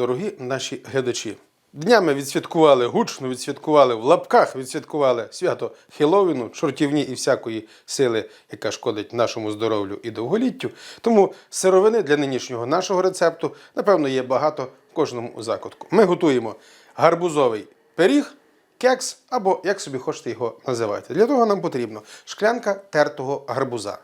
дорогі наші глядачі. Днями відсвяткували гучно, відсвяткували в лапках, відсвяткували свято Хеловіну, чортівні і всякої сили, яка шкодить нашому здоров'ю і довголіттю. Тому сировини для нинішнього нашого рецепту, напевно, є багато в кожному закутку. Ми готуємо гарбузовий пиріг, кекс або як собі хочете його називати. Для того нам потрібно шклянка тертого гарбуза.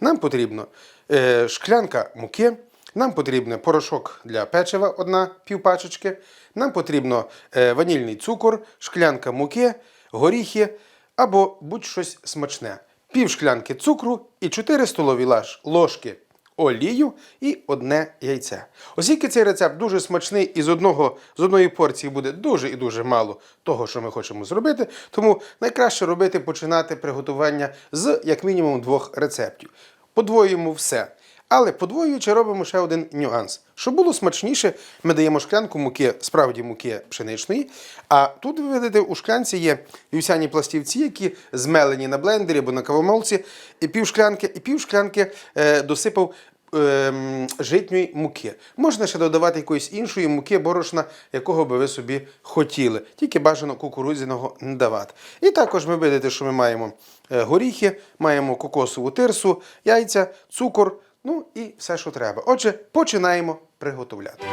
Нам потрібно е, шклянка муки. Нам потрібен порошок для печива, одна півпачечки. Нам потрібно е, ванільний цукор, шклянка муки, горіхи або будь-щось смачне. Пів шклянки цукру і 4 столові ложки олію і одне яйце. Оскільки цей рецепт дуже смачний і з, одного, з одної порції буде дуже і дуже мало того, що ми хочемо зробити, тому найкраще робити починати приготування з як мінімум двох рецептів. Подвоюємо все. Але подвоюючи робимо ще один нюанс. Щоб було смачніше, ми даємо шклянку муки, справді муки пшеничної. А тут, ви видите, у шклянці є вівсяні пластівці, які змелені на блендері або на кавомолці, і пів шклянки, і пів шклянки е, досипав ем, житньої муки. Можна ще додавати якоїсь іншої муки, борошна, якого би ви собі хотіли. Тільки бажано кукурудзяного не давати. І також ви видите, що ми маємо е, горіхи, маємо кокосову тирсу, яйця, цукор, ну і все, що треба. Отже, починаємо приготовляти.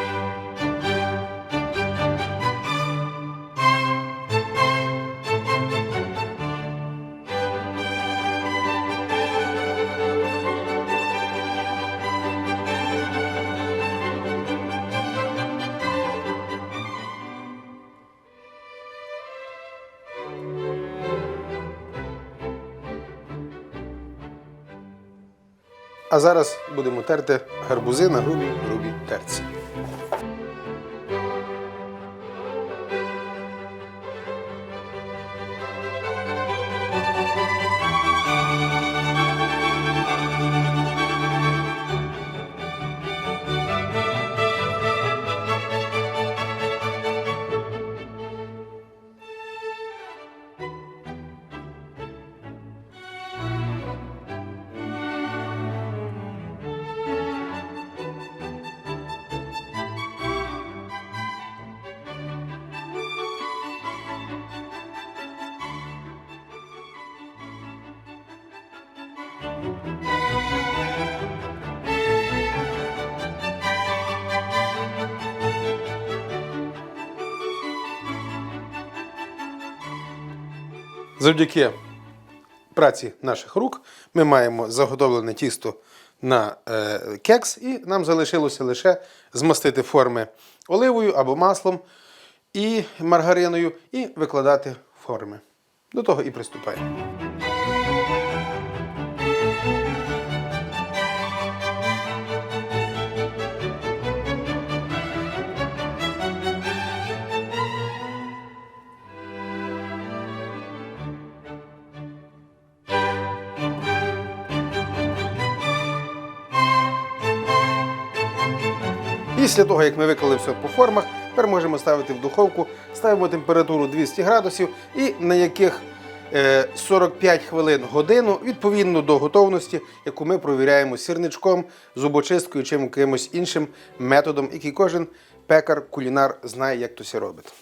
А зараз будемо терти гарбузи на грубій грубій терці. Завдяки праці наших рук ми маємо заготовлене тісто на е, кекс, і нам залишилося лише змастити форми оливою або маслом і маргариною і викладати форми. До того і приступаємо. Після того, як ми виклали все по формах, тепер можемо ставити в духовку, ставимо температуру 200 градусів і на яких е, 45 хвилин годину відповідно до готовності, яку ми провіряємо сірничком, зубочисткою чи якимось іншим методом, який кожен пекар, кулінар знає, як то все робить.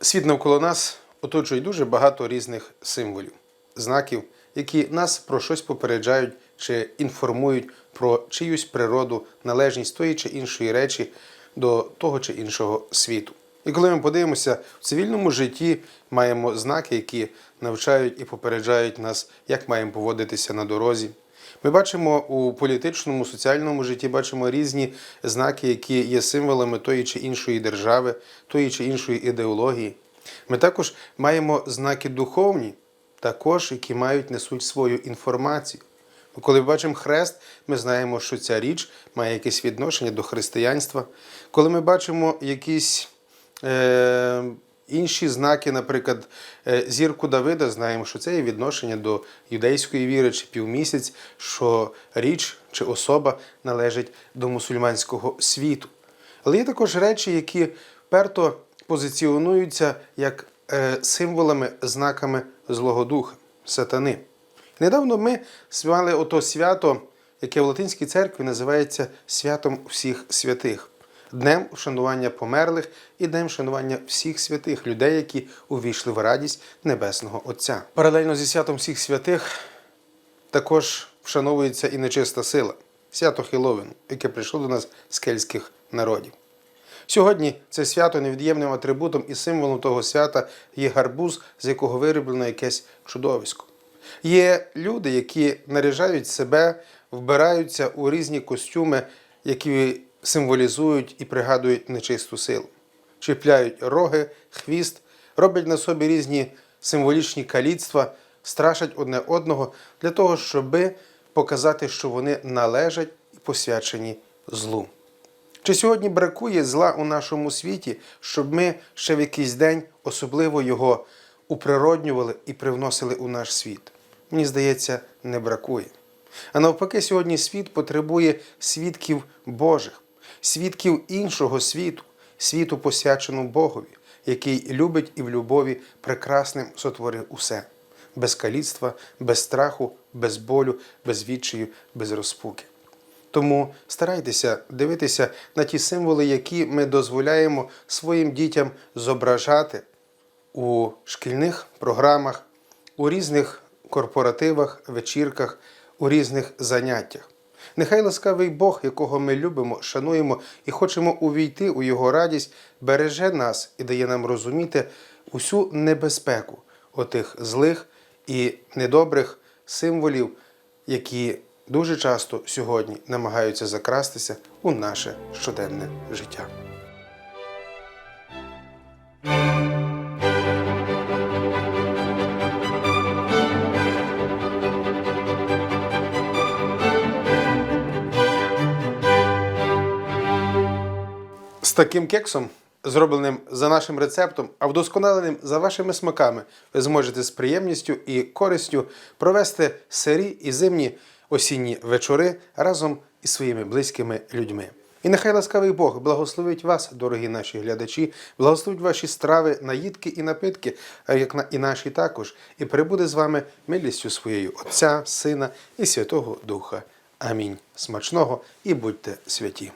Світ навколо нас оточує дуже багато різних символів, знаків, які нас про щось попереджають чи інформують про чиюсь природу, належність тої чи іншої речі до того чи іншого світу. І коли ми подивимося, в цивільному житті маємо знаки, які навчають і попереджають нас, як маємо поводитися на дорозі. Ми бачимо у політичному, соціальному житті бачимо різні знаки, які є символами тої чи іншої держави, тої чи іншої ідеології. Ми також маємо знаки духовні, також які мають несуть свою інформацію. Коли ми бачимо хрест, ми знаємо, що ця річ має якесь відношення до християнства. Коли ми бачимо якісь е, інші знаки, наприклад, е, зірку Давида, знаємо, що це є відношення до юдейської віри чи півмісяць, що річ чи особа належить до мусульманського світу. Але є також речі, які перто позиціонуються як е, символами, знаками Злого Духа, сатани. Недавно ми свяли ото свято, яке в Латинській церкві називається святом всіх святих, днем вшанування померлих і днем вшанування всіх святих людей, які увійшли в радість Небесного Отця. Паралельно зі святом всіх святих також вшановується і нечиста сила, свято Хіловін, яке прийшло до нас з кельтських народів. Сьогодні це свято невід'ємним атрибутом і символом того свята є гарбуз, з якого вироблено якесь чудовисько. Є люди, які наряжають себе, вбираються у різні костюми, які символізують і пригадують нечисту силу. Чіпляють роги, хвіст, роблять на собі різні символічні каліцтва, страшать одне одного для того, щоби показати, що вони належать і посвячені злу. Чи сьогодні бракує зла у нашому світі, щоб ми ще в якийсь день особливо його уприроднювали і привносили у наш світ? Мені здається, не бракує. А навпаки, сьогодні світ потребує свідків Божих, свідків іншого світу, світу посвячену Богові, який любить і в любові прекрасним сотворив усе, без каліцтва, без страху, без болю, без відчаю, без розпуки. Тому старайтеся дивитися на ті символи, які ми дозволяємо своїм дітям зображати у шкільних програмах, у різних корпоративах, вечірках, у різних заняттях. Нехай ласкавий Бог, якого ми любимо, шануємо і хочемо увійти у Його радість, береже нас і дає нам розуміти усю небезпеку отих злих і недобрих символів, які дуже часто сьогодні намагаються закрастися у наше щоденне життя. З таким кексом, зробленим за нашим рецептом, а вдосконаленим за вашими смаками, ви зможете з приємністю і користю провести сирі і зимні осінні вечори разом із своїми близькими людьми. І нехай ласкавий Бог благословить вас, дорогі наші глядачі, благословить ваші страви, наїдки і напитки, а як на- і наші також, і прибуде з вами милістю своєю Отця, Сина і Святого Духа. Амінь. Смачного і будьте святі.